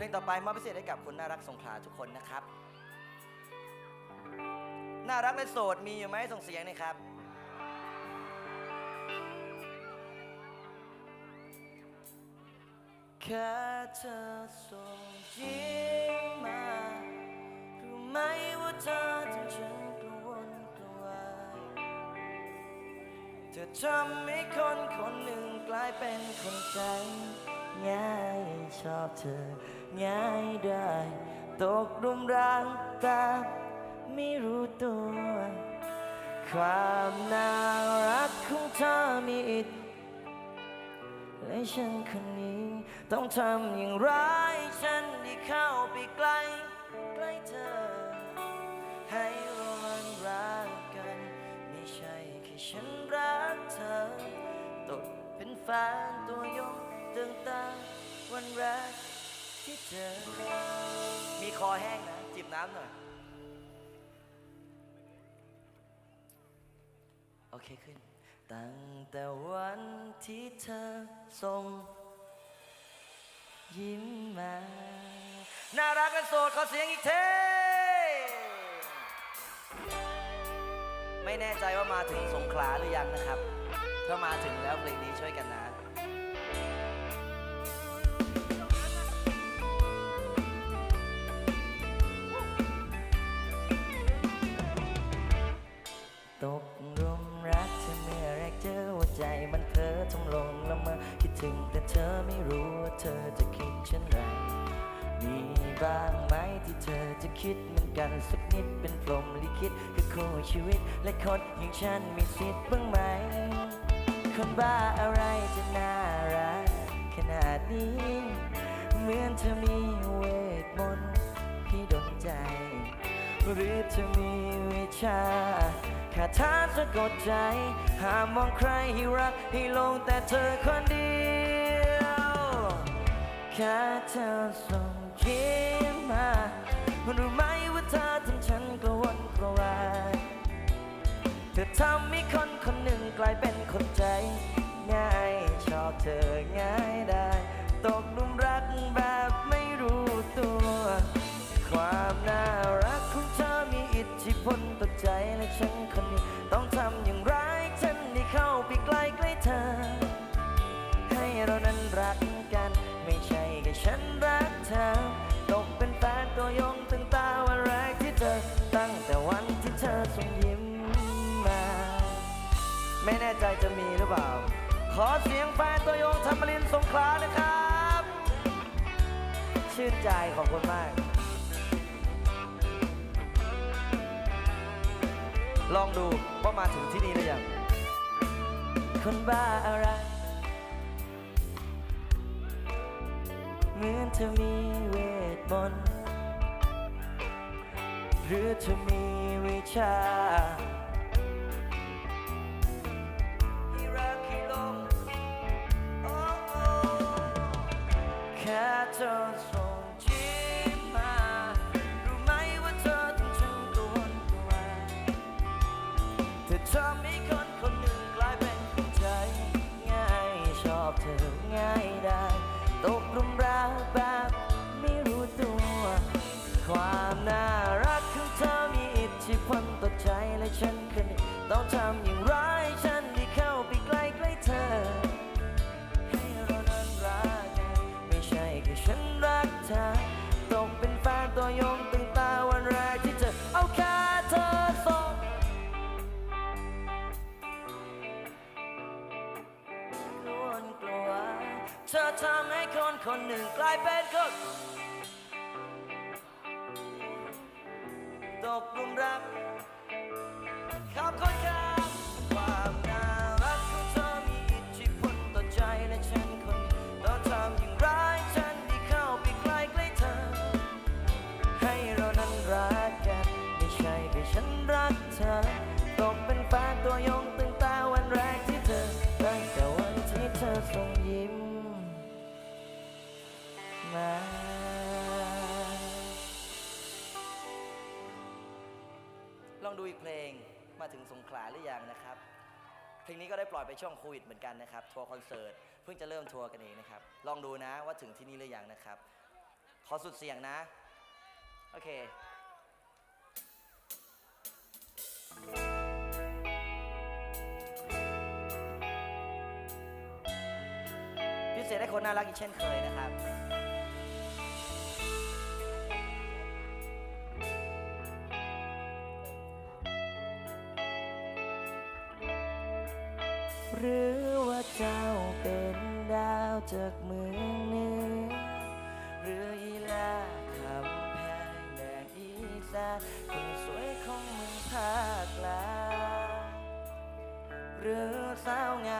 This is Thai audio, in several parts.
เพลงต่อไปมอบพิเศษให้กับคนน่ารักสงขลาทุกคนนะครับ น่ารักและโสดมีอยู่ไหมส่งเสียงหน่อยครับ แค่เธอส่งยิ้มมารู้ไหมว่าเธอทำฉันกระวนกระวายเธอทำให้คนคนหนึ่งกลายเป็นคนใจง่ายชอบเธอ ง่ายได้ ตกหลุมรักแต่ไม่รู้ตัว ความน่ารักของเธอมีอิทและฉันคนนี้ ต้องทำอย่างไรฉันได้เข้าไปใกล้ใกล้เธอ ให้เรามันรักกัน ไม่ใช่แค่ฉันรักเธอ ตกเป็นแฟนตัวยงตึงตาวันแรก ที่เจอ มีคอแห้งนะ จิบน้ำหน่อย โอเคขึ้น ตั้งแต่วันที่เธอส่ง ยิ้มมา น่ารักและโสดขอเสียงอีกเทไม่แน่ใจว่ามาถึงสงขลาหรือยังนะครับ ถ้ามาถึงแล้วเพลงนี้ช่วยกันนะ บ้างไหมที่เธอจะคิดเหมือนกันสักนิดเป็นพรหมลิขิตคือคู่ชีวิต และคนอย่างฉันมีสิทธิ์บ้างไหม คนบ้าอะไรจะน่ารักขนาดนี้ เหมือนเธอมีเวทมนต์พี่ดนใจ หรือเธอมีวิชาคาถาสะกดใจ ห้ามมองใครให้รักให้ลงแต่เธอคนเดียวแค่เธอส่ง ยิ้มมารู้ไหมว่าเธอทำฉันกระวนกระวายเธอทำให้คนคนหนึ่งกลายเป็นคนใจง่ายชอบเธอง่าย เสียงแฟนตัวยงธรรมรินสงขลานะครับ ชื่นใจขอบคุณมาก ลองดูว่ามาถึงที่นี่หรือยัง คนบ้าอะไร เหมือนเธอมีเวทมนต์หรือเธอมีวิชา ตกรุมรักแบบไม่รู้ตัว ความน่ารักของเธอมีอิทธิพลต่อใจและฉันคนนี้ต้องทำอย่างไร ให้คนคนหนึ่งกลายเป็นคนตกลุมรักขอบคุณครับความน่ารักของเธอมีอิทธิพลต่อใจและฉันคนต้อทำอย่างไรฉันได้เข้าไปใกล้ใกล้เธอ ให้เรานั้นรักกันไม่ใช่แค่ฉันรักเธอตกเป็นแฟนตัวยงตั้งแต่วันแรกที่เธอตั้งแต่วันที่เธอส่ง ดูอีกเพลงมาถึงสงขลาหรือยังนะครับ เพลงนี้ก็ได้ปล่อยไปช่วงโควิดเหมือนกันนะครับ ทัวร์คอนเสิร์ต เพิ่งจะเริ่มทัวร์กันเองนะครับ ลองดูนะว่าถึงที่นี่หรือยังนะครับขขอสุดเสียงนะ โอเคพิเศษให้คนน่ารักอีกเช่นเคยนะครับ หรือว่าเจ้าเป็นดาวจากเมืองเหนือหรืออีลาคำแพงแดงอีสานคนสวยของเมืองภาคกลางหรือสาวงาม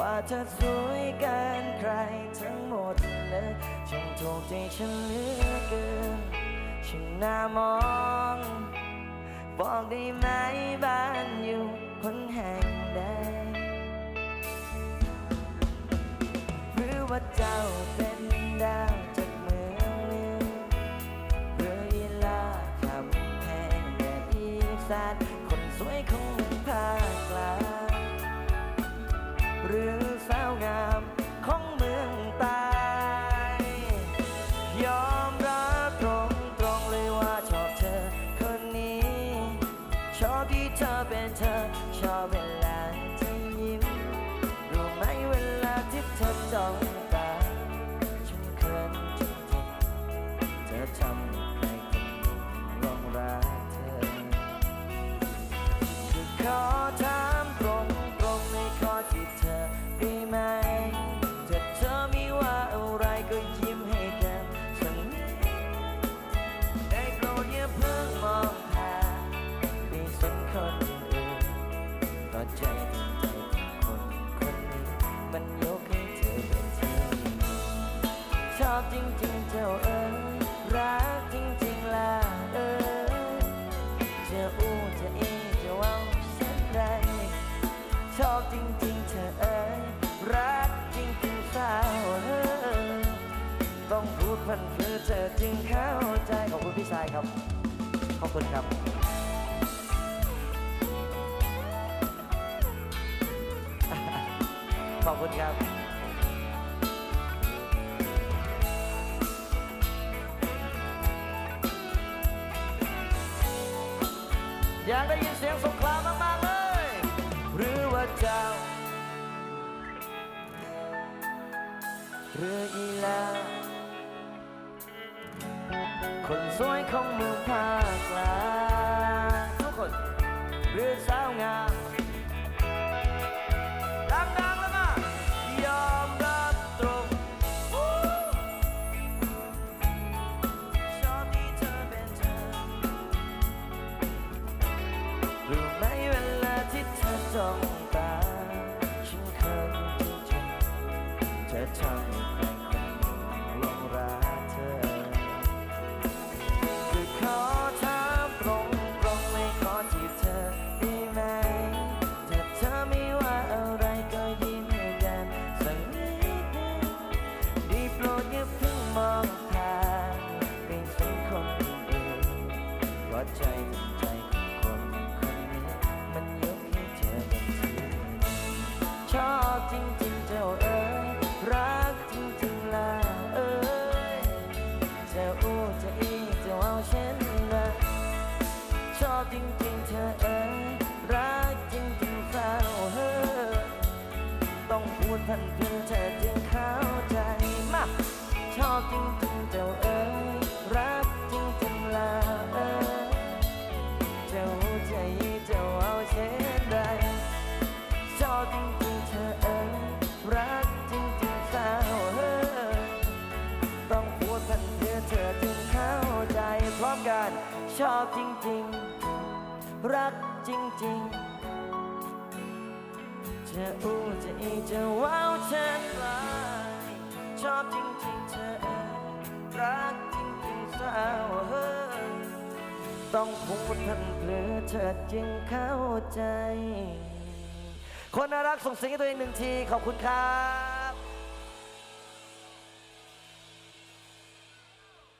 ว่าเธอสวยเกินใครทั้งหมดเลยฉันถูกใจฉันเหลือเกินฉันน่ามอง บอกได้ไหมบ้านอยู่คนแห่งใดหรือว่าเจ้าเป็นดาวจากเมืองเหนือเรืออีลาคำแพงแดดอีสาน อขอถามตรงตรงในข้อที่เธอได้ไหมถ้าเธอไม่ว่าอะไรก็ยิ้มให้กันสันได้โปรดอย่าเพิ่งมองผ่านในสันคนอื่นเพราะใจใจคนคนนี้มันยกให้เธอเป็นที่ชอบจริงๆเจ้าเอ๋ยรัก ดพันเพื่อเธอจึงเข้าใจ ขอบคุณพี่ชายครับ ขอบคุณครับ ขอบคุณครับ อยากได้ยินเสียงสงครามมากๆเลย หรือว่าเจ้าเรืออีลา ของเมืองภาคกลางทุกคนหรือสาวงามดังๆแล้วมายอมรับตรงชอบที่เธอเป็นเธอรู้ไหมเวลาที่เธอจ้องตาฉันเคยจริงเธอทำ ชอบจริงๆเธอเอ๋ยรักจริงๆสาวเฮ้ยต้องพูดพันเพื่อเธอจึงเข้าใจมาชอบจริงๆเจ้าเอ๋ยรักจริงๆล่ะเอ๋ยเจ้าใจเจ้าเอาเช่นไรชอบจริงๆเธอเอ๋ยรักจริงๆสาวเฮ้ยต้องพูดพันเพื่อเธอจึงเข้าใจพร้อมกันชอบจริงๆ รักจริงๆจะอู้จะอีจะว้าวเช่นไรชอบจริงๆ เธอเอ๋ยรักจริงๆสาวเฮ้ยต้องพูดพันเพื่อเธอจึงเข้าใจ คนน่ารักส่งเสียงให้ตัวเองหนึ่งที ขอบคุณครับ